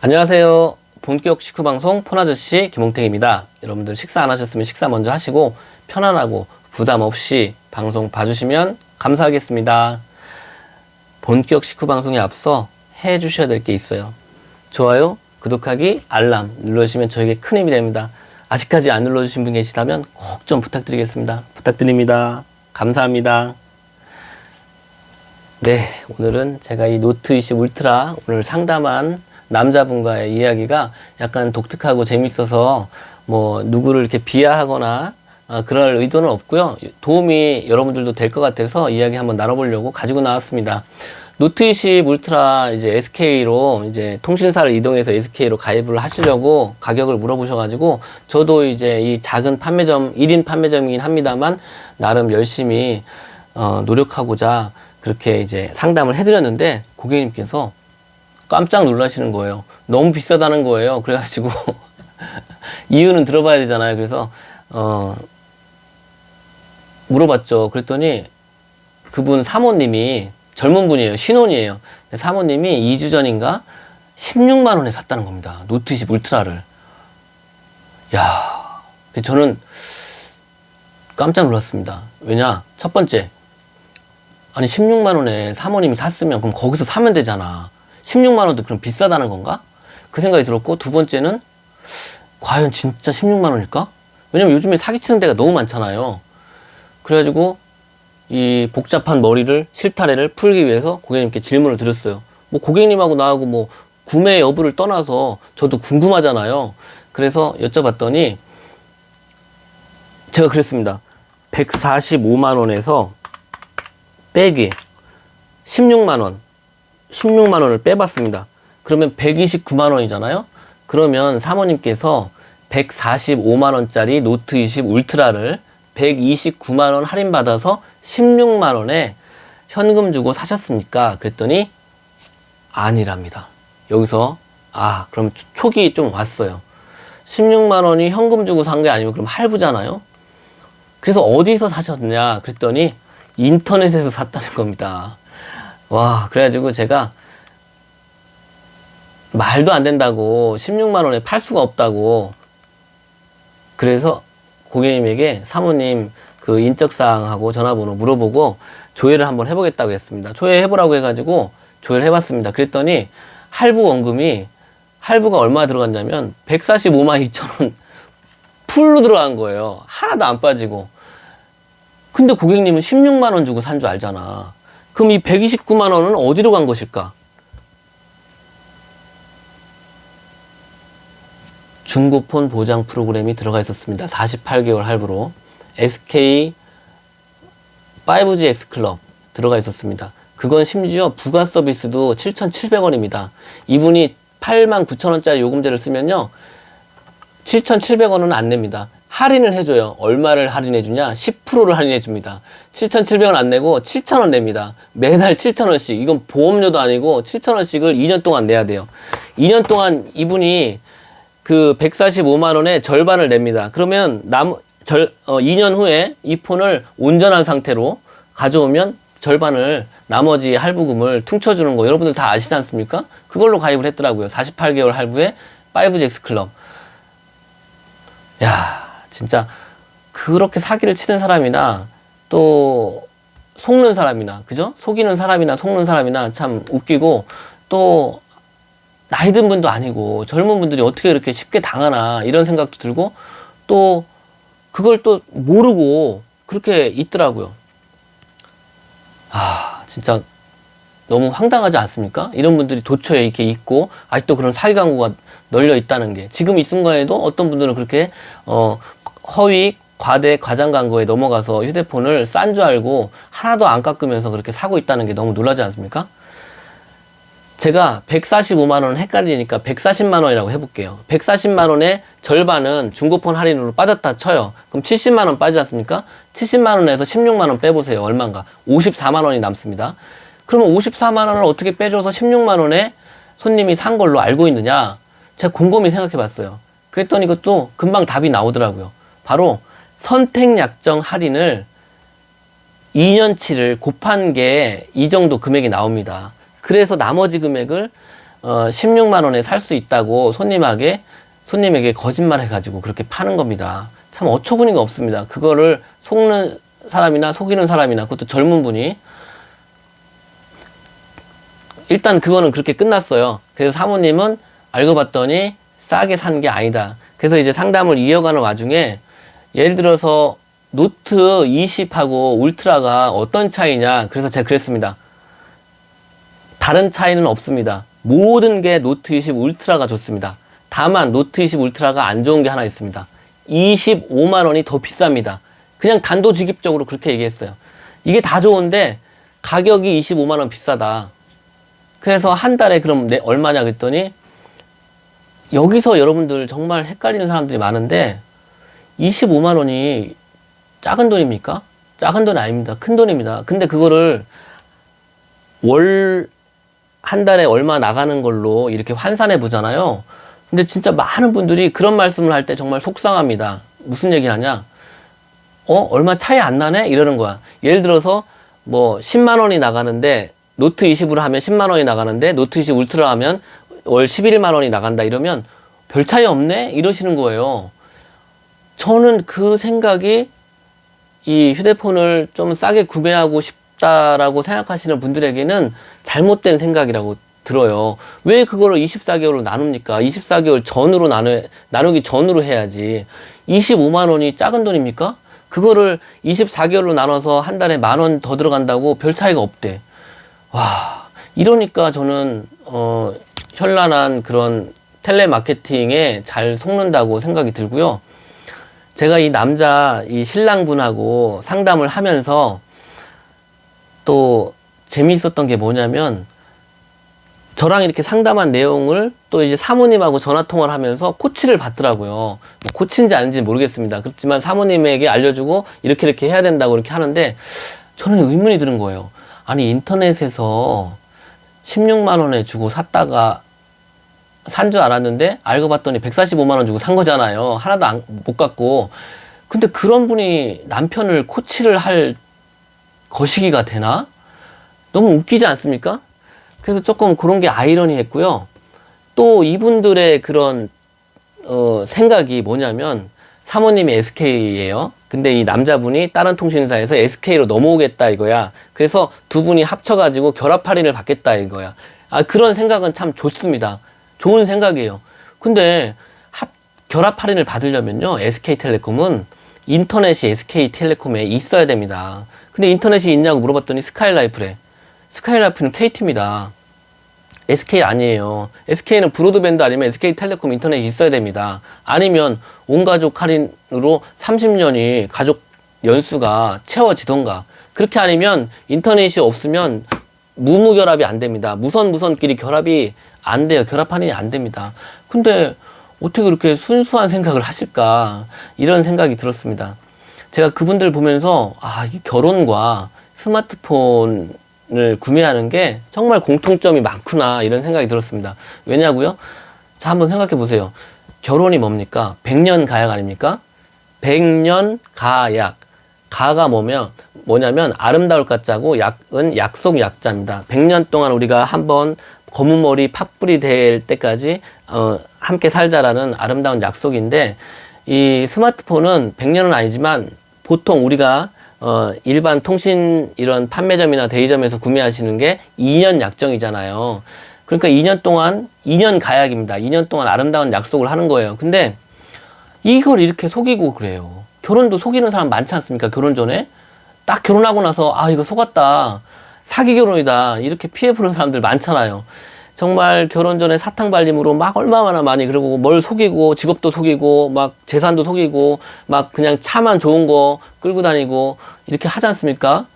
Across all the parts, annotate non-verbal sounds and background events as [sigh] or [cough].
안녕하세요. 본격 식후 방송 폰아저씨 김홍택입니다. 여러분들 식사 안 하셨으면 식사 먼저 하시고 편안하고 부담 없이 방송 봐주시면 감사하겠습니다. 본격 식후 방송에 앞서 해 주셔야 될 게 있어요. 좋아요, 구독하기, 알람 눌러주시면 저에게 큰 힘이 됩니다. 아직까지 안 눌러주신 분 계시다면 꼭 좀 부탁드리겠습니다. 부탁드립니다. 감사합니다. 네, 오늘은 제가 이 노트 20 울트라 오늘 상담한 남자분과의 이야기가 약간 독특하고 재밌어서 뭐 누구를 이렇게 비하하거나 어, 그럴 의도는 없고요. 도움이 여러분들도 될 것 같아서 이야기 한번 나눠보려고 가지고 나왔습니다. 노트 20 울트라 이제 SK로 이제 통신사를 이동해서 SK로 가입을 하시려고 가격을 물어보셔가지고 저도 이제 이 작은 판매점 1인 판매점이긴 합니다만 나름 열심히 어, 노력하고자 그렇게 이제 상담을 해드렸는데 고객님께서 깜짝 놀라시는 거예요. 너무 비싸다는 거예요. 그래가지고 [laughs] 이유는 들어봐야 되잖아요. 그래서 어 물어봤죠. 그랬더니 그분 사모님이 젊은 분이에요. 신혼이에요. 사모님이 2주 전인가 16만 원에 샀다는 겁니다. 노트 20 울트라를. 야, 저는 깜짝 놀랐습니다. 왜냐? 첫 번째, 아니 16만 원에 사모님이 샀으면 그럼 거기서 사면 되잖아. 16만 원도 그럼 비싸다는 건가? 그 생각이 들었고 두 번째는 과연 진짜 16만 원일까? 왜냐면 요즘에 사기치는 데가 너무 많잖아요. 그래가지고 이 복잡한 머리를 실타래를 풀기 위해서 고객님께 질문을 드렸어요. 뭐 고객님하고 나하고 뭐 구매 여부를 떠나서 저도 궁금하잖아요. 그래서 여쭤봤더니 제가 그랬습니다. 145만 원에서 빼기 16만 원, 16만 원을 빼봤습니다. 그러면 129만 원이잖아요. 그러면 사모님께서 145만 원짜리 노트 20 울트라를 129만 원 할인 받아서 16만 원에 현금 주고 사셨습니까? 그랬더니 아니랍니다. 여기서 아 그럼 초- 촉이 좀 왔어요. 16만 원이 현금 주고 산 게 아니면 그럼 할부잖아요. 그래서 어디서 사셨냐? 그랬더니 인터넷에서 샀다는 겁니다. 와, 그래가지고 제가 말도 안 된다고 16만 원에 팔 수가 없다고 그래서 고객님에게 사모님 그 인적사항하고 전화번호 물어보고 조회를 한번 해보겠다고 했습니다. 조회해보라고 해가지고 조회를 해봤습니다. 그랬더니 할부 원금이 할부가 얼마 들어갔냐면 145만 2천 원 풀로 들어간 거예요. 하나도 안 빠지고. 근데 고객님은 16만 원 주고 산 줄 알잖아. 그럼 이 129만 원은 어디로 간 것일까? 중고폰 보장 프로그램이 들어가 있었습니다. 48개월 할부로. SK 5G X 클럽 들어가 있었습니다. 그건 심지어 부가 서비스도 7,700원입니다. 이분이 89,000원짜리 요금제를 쓰면요. 7,700원은 안 냅니다. 할인을 해줘요. 얼마를 할인해주냐? 10%를 할인해줍니다. 7,700원 안 내고 7,000원 냅니다. 매달 7,000원씩. 이건 보험료도 아니고 7,000원씩을 2년 동안 내야 돼요. 2년 동안 이분이 그 145만원의 절반을 냅니다. 그러면 남, 절, 어, 2년 후에 이 폰을 온전한 상태로 가져오면 절반을 나머지 할부금을 퉁쳐주는 거 여러분들 다 아시지 않습니까? 그걸로 가입을 했더라고요. 48개월 할부에 5GX 클럽. 야, 진짜 그렇게 사기를 치는 사람이나 또 속는 사람이나 그죠? 속이는 사람이나 속는 사람이나 참 웃기고 또 나이 든 분도 아니고 젊은 분들이 어떻게 이렇게 쉽게 당하나 이런 생각도 들고 또 그걸 또 모르고 그렇게 있더라고요. 아, 진짜 너무 황당하지 않습니까? 이런 분들이 도처에 이렇게 있고 아직도 그런 사기 광고가 널려 있다는 게 지금 이 순간에도 어떤 분들은 그렇게 어 허위 과대 과장 광고에 넘어가서 휴대폰을 싼 줄 알고 하나도 안 깎으면서 그렇게 사고 있다는 게 너무 놀라지 않습니까? 제가 145만 원 헷갈리니까 140만 원이라고 해볼게요. 140만 원의 절반은 중고폰 할인으로 빠졌다 쳐요. 그럼 70만 원 빠지지 않습니까? 70만 원에서 16만 원 빼보세요. 얼마인가? 54만 원이 남습니다. 그러면 54만 원을 어떻게 빼줘서 16만 원에 손님이 산 걸로 알고 있느냐? 제가 곰곰이 생각해 봤어요. 그랬더니 이것도 금방 답이 나오더라고요. 바로 선택 약정 할인을 2년치를 곱한 게 이 정도 금액이 나옵니다. 그래서 나머지 금액을 어, 16만 원에 살 수 있다고 손님에게 손님에게 거짓말 해가지고 그렇게 파는 겁니다. 참 어처구니가 없습니다. 그거를 속는 사람이나 속이는 사람이나 그것도 젊은 분이 일단 그거는 그렇게 끝났어요. 그래서 사모님은 알고 봤더니 싸게 산 게 아니다. 그래서 이제 상담을 이어가는 와중에 예를 들어서 노트 20하고 울트라가 어떤 차이냐. 그래서 제가 그랬습니다. 다른 차이는 없습니다. 모든 게 노트 20 울트라가 좋습니다. 다만 노트 20 울트라가 안 좋은 게 하나 있습니다. 25만 원이 더 비쌉니다. 그냥 단도직입적으로 그렇게 얘기했어요. 이게 다 좋은데 가격이 25만 원 비싸다. 그래서 한 달에 그럼 내 얼마냐 그랬더니 여기서 여러분들 정말 헷갈리는 사람들이 많은데 25만 원이 작은 돈입니까? 작은 돈 아닙니다. 큰 돈입니다. 근데 그거를 월 한 달에 얼마 나가는 걸로 이렇게 환산해 보잖아요. 근데 진짜 많은 분들이 그런 말씀을 할 때 정말 속상합니다. 무슨 얘기 하냐? 어? 얼마 차이 안 나네? 이러는 거야. 예를 들어서 뭐 10만 원이 나가는데 노트 20으로 하면 10만 원이 나가는데 노트 20 울트라 하면 월 11만 원이 나간다 이러면 별 차이 없네? 이러시는 거예요. 저는 그 생각이 이 휴대폰을 좀 싸게 구매하고 싶다라고 생각하시는 분들에게는 잘못된 생각이라고 들어요. 왜 그거를 24개월로 나눕니까? 24개월 전으로 나누, 나누기 전으로 해야지. 25만 원이 작은 돈입니까? 그거를 24개월로 나눠서 한 달에 만 원 더 들어간다고 별 차이가 없대. 와, 이러니까 저는, 어, 현란한 그런 텔레마케팅에 잘 속는다고 생각이 들고요. 제가 이 남자, 이 신랑분하고 상담을 하면서 또 재미있었던 게 뭐냐면, 저랑 이렇게 상담한 내용을 또 이제 사모님하고 전화 통화를 하면서 코치를 받더라고요. 뭐 코치인지 아닌지 모르겠습니다. 그렇지만 사모님에게 알려주고 이렇게 이렇게 해야 된다고 이렇게 하는데 저는 의문이 드는 거예요. 아니 인터넷에서 16만 원에 주고 샀다가 산 줄 알았는데 알고 봤더니 145만 원 주고 산 거잖아요. 하나도 안, 못 갖고. 근데 그런 분이 남편을 코치를 할 거시기가 되나? 너무 웃기지 않습니까? 그래서 조금 그런 게 아이러니했고요. 또 이분들의 그런 어, 생각이 뭐냐면 사모님이 SK예요. 근데 이 남자분이 다른 통신사에서 SK로 넘어오겠다 이거야. 그래서 두 분이 합쳐가지고 결합 할인을 받겠다 이거야. 아 그런 생각은 참 좋습니다. 좋은 생각이에요. 근데 합, 결합 할인을 받으려면요 SK텔레콤은 인터넷이 SK텔레콤에 있어야 됩니다. 근데 인터넷이 있냐고 물어봤더니 스카이라이프래. 스카이라이프는 KT입니다. SK 아니에요. SK는 브로드밴드 아니면 SK텔레콤 인터넷이 있어야 됩니다. 아니면 온 가족 할인으로 30년이 가족 연수가 채워지던가. 그렇게 아니면 인터넷이 없으면 무무결합이 안 됩니다. 무선 무선끼리 결합이 안 돼요. 결합 할인이 안 됩니다. 근데 어떻게 그렇게 순수한 생각을 하실까? 이런 생각이 들었습니다. 제가 그분들 보면서 아, 이 결혼과 스마트폰을 구매하는 게 정말 공통점이 많구나 이런 생각이 들었습니다. 왜냐고요? 자, 한번 생각해 보세요. 결혼이 뭡니까? 100년 가약 아닙니까? 100년 가약. 가가 뭐면 뭐냐면 아름다울 가짜고 약은 약속 약자입니다. 100년 동안 우리가 한번 검은 머리 팥불이 될 때까지 어, 함께 살자라는 아름다운 약속인데 이 스마트폰은 100년은 아니지만 보통 우리가 어, 일반 통신 이런 판매점이나 대리점에서 구매하시는 게 2년 약정이잖아요. 그러니까 2년 동안 2년 가약입니다. 2년 동안 아름다운 약속을 하는 거예요. 근데 이걸 이렇게 속이고 그래요. 결혼도 속이는 사람 많지 않습니까? 결혼 전에 딱 결혼하고 나서 아 이거 속았다. 사기 결혼이다. 이렇게 피해 보는 사람들 많잖아요. 정말 결혼 전에 사탕 발림으로 막 얼마나 많이 그러고 뭘 속이고 직업도 속이고 막 재산도 속이고 막 그냥 차만 좋은 거 끌고 다니고 이렇게 하지 않습니까?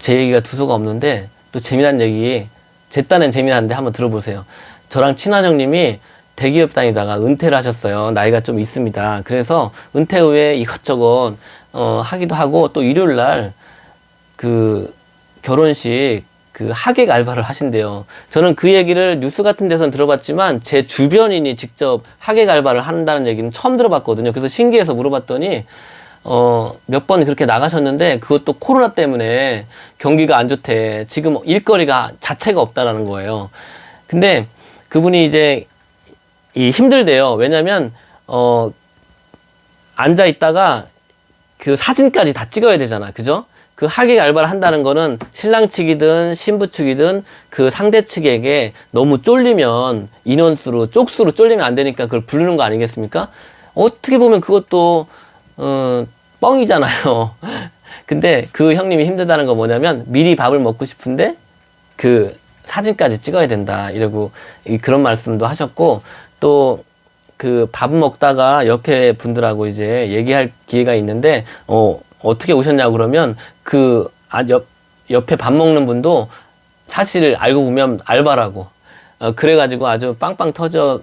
제 얘기가 두서가 없는데 또 재미난 얘기 제 딴엔 재미난데 한번 들어보세요. 저랑 친한 형님이 대기업 다니다가 은퇴를 하셨어요. 나이가 좀 있습니다. 그래서 은퇴 후에 이것저것 어, 하기도 하고 또 일요일 날 그 결혼식 그 하객 알바를 하신대요. 저는 그 얘기를 뉴스 같은 데선 들어봤지만 제 주변인이 직접 하객 알바를 한다는 얘기는 처음 들어봤거든요. 그래서 신기해서 물어봤더니 어, 몇 번 그렇게 나가셨는데 그것도 코로나 때문에 경기가 안 좋대. 지금 일거리가 자체가 없다라는 거예요. 근데 그분이 이제 이 힘들대요. 왜냐면 어 앉아 있다가 그 사진까지 다 찍어야 되잖아. 그죠? 그 하객 알바를 한다는 거는 신랑 측이든 신부 측이든 그 상대 측에게 너무 쫄리면 인원수로 쪽수로 쫄리면 안 되니까 그걸 부르는 거 아니겠습니까? 어떻게 보면 그것도 어 뻥이잖아요. [laughs] 근데 그 형님이 힘들다는 거 뭐냐면 미리 밥을 먹고 싶은데 그 사진까지 찍어야 된다 이러고 이- 그런 말씀도 하셨고 또 그 밥 먹다가 옆에 분들하고 이제 얘기할 기회가 있는데 어 어떻게 오셨냐고 그러면 그 아, 옆, 옆에 밥 먹는 분도 사실 알고 보면 알바라고 어, 그래가지고 아주 빵빵 터져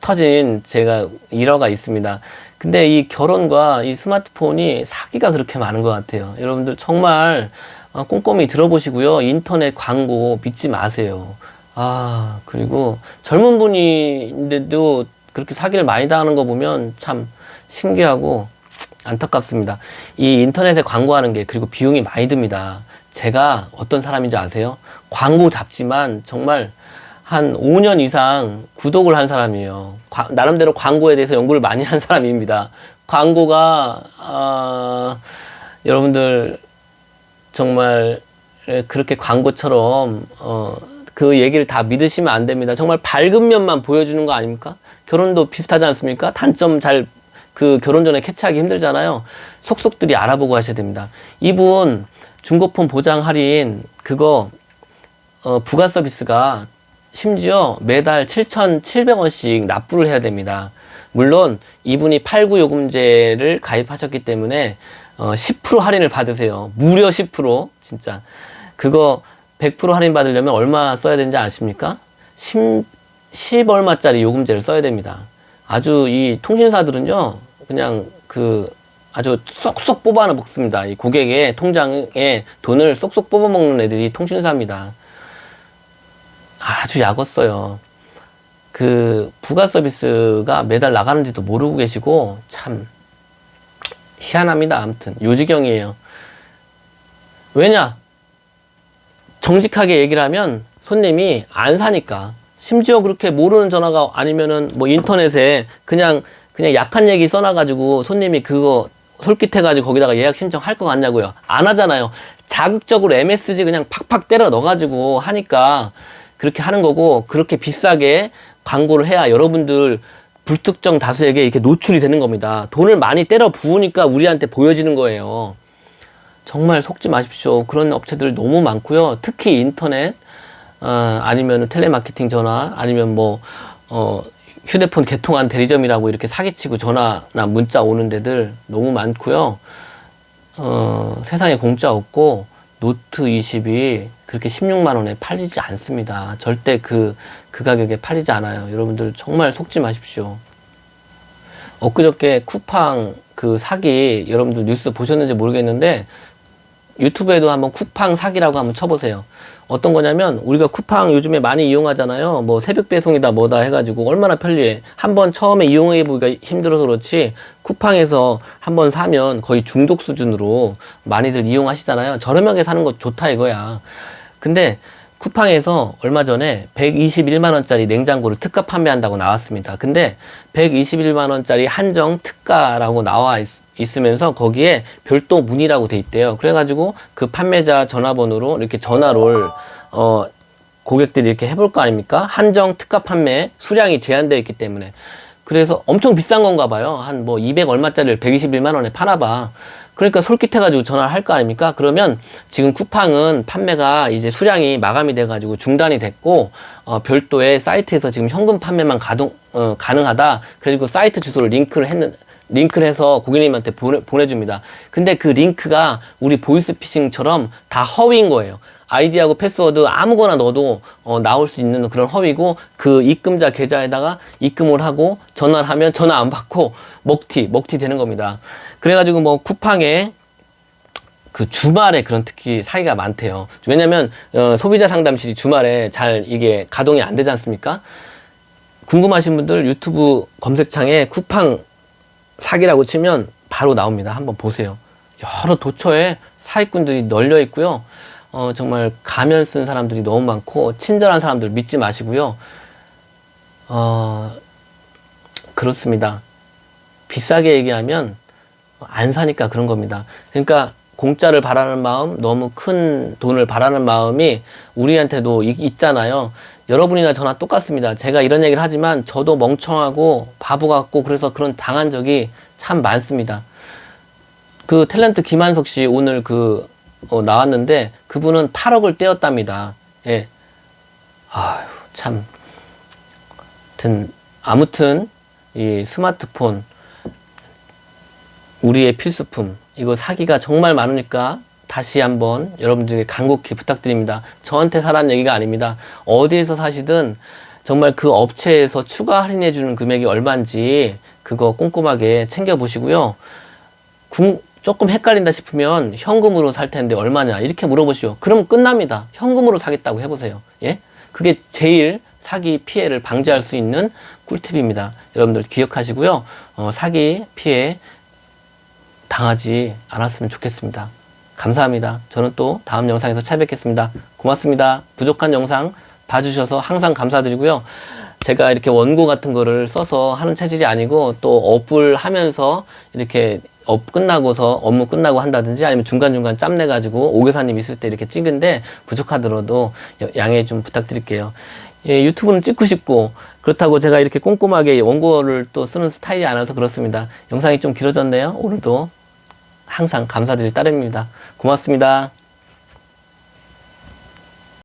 터진 제가 일화가 있습니다. 근데 이 결혼과 이 스마트폰이 사기가 그렇게 많은 것 같아요. 여러분들 정말 어, 꼼꼼히 들어보시고요. 인터넷 광고 믿지 마세요. 아, 그리고 젊은 분인데도 그렇게 사기를 많이 당하는 거 보면 참 신기하고 안타깝습니다. 이 인터넷에 광고하는 게 그리고 비용이 많이 듭니다. 제가 어떤 사람인지 아세요? 광고 잡지만 정말 한 5년 이상 구독을 한 사람이에요. 과- 나름대로 광고에 대해서 연구를 많이 한 사람입니다. 광고가 아, 여러분들 정말 에, 그렇게 광고처럼 어, 그 얘기를 다 믿으시면 안 됩니다. 정말 밝은 면만 보여주는 거 아닙니까? 결혼도 비슷하지 않습니까? 단점 잘 그 결혼 전에 캐치하기 힘들잖아요. 속속들이 알아보고 하셔야 됩니다. 이분 중고폰 보장 할인 그거 어, 부가 서비스가 심지어 매달 7,700원씩 납부를 해야 됩니다. 물론 이분이 89요금제를 가입하셨기 때문에 어, 10% 할인을 받으세요. 무려 10% 진짜. 그거 100% 할인 받으려면 얼마 써야 되는지 아십니까? 10, 10 얼마짜리 요금제를 써야 됩니다. 아주 이 통신사들은요, 그냥 그 아주 쏙쏙 뽑아 먹습니다. 이 고객의 통장에 돈을 쏙쏙 뽑아 먹는 애들이 통신사입니다. 아주 약었어요. 그 부가 서비스가 매달 나가는지도 모르고 계시고 참 희한합니다. 아무튼 요지경이에요. 왜냐? 정직하게 얘기를 하면 손님이 안 사니까. 심지어 그렇게 모르는 전화가 아니면은 뭐 인터넷에 그냥 그냥 약한 얘기 써놔가지고 손님이 그거 솔깃해가지고 거기다가 예약 신청할 것 같냐고요. 안 하잖아요. 자극적으로 MSG 그냥 팍팍 때려 넣어가지고 하니까 그렇게 하는 거고 그렇게 비싸게 광고를 해야 여러분들 불특정 다수에게 이렇게 노출이 되는 겁니다. 돈을 많이 때려 부으니까 우리한테 보여지는 거예요. 정말 속지 마십시오. 그런 업체들 너무 많고요. 특히 인터넷, 어, 아니면 텔레마케팅 전화, 아니면 뭐, 어, 휴대폰 개통한 대리점이라고 이렇게 사기치고 전화나 문자 오는 데들 너무 많고요. 어, 세상에 공짜 없고, 노트 20이 그렇게 16만 원에 팔리지 않습니다. 절대 그, 그 가격에 팔리지 않아요. 여러분들 정말 속지 마십시오. 엊그저께 쿠팡 그 사기 여러분들 뉴스 보셨는지 모르겠는데 유튜브에도 한번 쿠팡 사기라고 한번 쳐보세요. 어떤 거냐면 우리가 쿠팡 요즘에 많이 이용하잖아요. 뭐 새벽 배송이다 뭐다 해가지고 얼마나 편리해. 한번 처음에 이용해 보기가 힘들어서 그렇지 쿠팡에서 한번 사면 거의 중독 수준으로 많이들 이용하시잖아요. 저렴하게 사는 거 좋다 이거야. 근데 쿠팡에서 얼마 전에 121만 원짜리 냉장고를 특가 판매한다고 나왔습니다. 근데 121만 원짜리 한정 특가라고 나와 있, 있으면서 거기에 별도 문의라고 돼 있대요. 그래가지고 그 판매자 전화번호로 이렇게 전화를 어 고객들이 이렇게 해볼 거 아닙니까? 한정 특가 판매 수량이 제한되어 있기 때문에 그래서 엄청 비싼 건가 봐요. 한 뭐 200 얼마짜리를 121만 원에 파나 봐. 그러니까 솔깃해가지고 전화를 할 거 아닙니까? 그러면 지금 쿠팡은 판매가 이제 수량이 마감이 돼가지고 중단이 됐고, 어, 별도의 사이트에서 지금 현금 판매만 가동, 어, 가능하다. 그리고 사이트 주소를 링크를 했는, 링크를 해서 고객님한테 보내, 보내줍니다. 근데 그 링크가 우리 보이스피싱처럼 다 허위인 거예요. 아이디하고 패스워드 아무거나 넣어도 어, 나올 수 있는 그런 허위고 그 입금자 계좌에다가 입금을 하고 전화를 하면 전화 안 받고 먹튀 먹튀 되는 겁니다. 그래가지고 뭐 쿠팡에 그 주말에 그런 특히 사기가 많대요. 왜냐면 어, 소비자 상담실이 주말에 잘 이게 가동이 안 되지 않습니까? 궁금하신 분들 유튜브 검색창에 쿠팡 사기라고 치면 바로 나옵니다. 한번 보세요. 여러 도처에 사기꾼들이 널려 있고요. 어, 정말 가면 쓴 사람들이 너무 많고 친절한 사람들 믿지 마시고요. 어, 그렇습니다. 비싸게 얘기하면 안 사니까 그런 겁니다. 그러니까 공짜를 바라는 마음, 너무 큰 돈을 바라는 마음이 우리한테도 이- 있잖아요. 여러분이나 저나 똑같습니다. 제가 이런 얘기를 하지만 저도 멍청하고 바보 같고 그래서 그런 당한 적이 참 많습니다. 그 탤런트 김한석 씨 오늘 그 어, 나왔는데 그분은 8억을 떼었답니다. 예. 아유 참. 아무튼 아무튼 이 스마트폰 우리의 필수품 이거 사기가 정말 많으니까 다시 한번 여러분들에게 간곡히 부탁드립니다. 저한테 사라는 얘기가 아닙니다. 어디에서 사시든 정말 그 업체에서 추가 할인해 주는 금액이 얼마인지 그거 꼼꼼하게 챙겨 보시고요. 궁- 조금 헷갈린다 싶으면 현금으로 살 텐데 얼마냐 이렇게 물어보시오. 그럼 끝납니다. 현금으로 사겠다고 해보세요. 예? 그게 제일 사기 피해를 방지할 수 있는 꿀팁입니다. 여러분들 기억하시고요. 어, 사기 피해 당하지 않았으면 좋겠습니다. 감사합니다. 저는 또 다음 영상에서 찾아뵙겠습니다. 고맙습니다. 부족한 영상 봐주셔서 항상 감사드리고요. 제가 이렇게 원고 같은 거를 써서 하는 체질이 아니고 또 업을 하면서 이렇게 업 끝나고서 업무 끝나고 한다든지 아니면 중간중간 짬내 가지고 오교사님 있을 때 이렇게 찍은데 부족하더라도 여- 양해 좀 부탁드릴게요. 예, 유튜브는 찍고 싶고 그렇다고 제가 이렇게 꼼꼼하게 원고를 또 쓰는 스타일이 아니라서 그렇습니다. 영상이 좀 길어졌네요. 오늘도 항상 감사드릴 따름입니다. 고맙습니다.